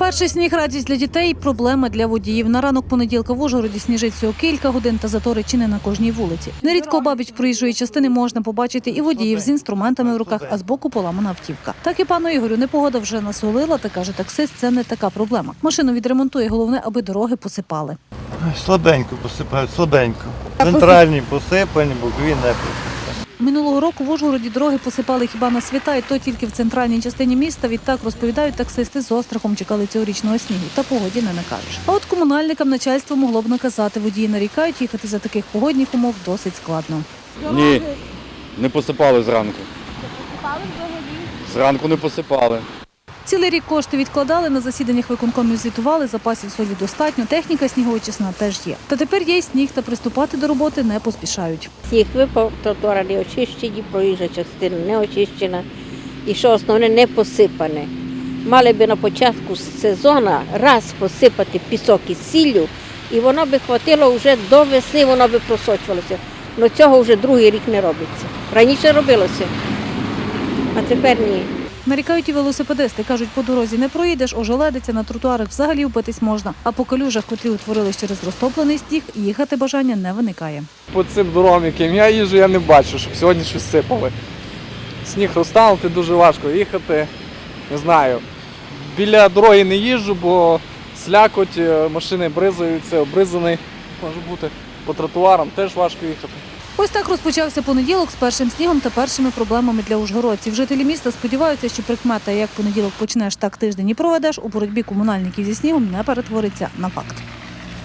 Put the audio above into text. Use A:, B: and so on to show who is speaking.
A: Перший сніг радість для дітей, проблема для водіїв. На ранок понеділка в Ужгороді сніжить всього кілька годин та затори чи не на кожній вулиці. Нерідко обабіч проїжджої частини можна побачити і водіїв з інструментами в руках, а збоку поламана автівка. Так і пану Ігорю непогода вже насолила, та каже таксист, це не така проблема. Машину відремонтує, головне, аби дороги посипали.
B: Слабенько посипають, слабенько. Центральні посипані, бокові не посипані.
A: Минулого року в Ужгороді дороги посипали хіба на свята, і то тільки в центральній частині міста. Відтак розповідають таксисти з острахом чекали цьогорічного снігу. Та погоді не накажеш. А от комунальникам начальство могло б наказати. Водії нарікають, їхати за таких погодних умов досить складно.
C: Ні, не посипали зранку. Зранку не посипали.
A: Цілий рік кошти відкладали, на засіданнях виконкомів звітували, запасів солі достатньо, техніка сніговичисна теж є. Та тепер є сніг, та приступати до роботи не поспішають.
D: Сніг випав, тротуари не очищені, проїжджа частина не очищена. І що основне не посипане. Мали би на початку сезону раз посипати пісок із сіллю, і воно би хватило вже до весни, воно би просочувалося. Але цього вже другий рік не робиться. Раніше робилося, а тепер ні.
A: Нарікають і велосипедисти. Кажуть, по дорозі не проїдеш, ожеледиться, на тротуарах взагалі вбитись можна. А по калюжах, котрі утворились через розтоплений сніг, їхати бажання не виникає.
E: По цим дорогам, яким я їжджу, я не бачу, щоб сьогодні щось сипали. Сніг розтанути дуже важко їхати. Не знаю. Біля дороги не їжджу, бо слякоть, е, машини бризаються, обризаний може бути. По тротуарам теж важко їхати.
A: Ось так розпочався понеділок з першим снігом та першими проблемами для ужгородців. Жителі міста сподіваються, що прикмета, як понеділок почнеш, так тиждень і проведеш, у боротьбі комунальників зі снігом не перетвориться на факт.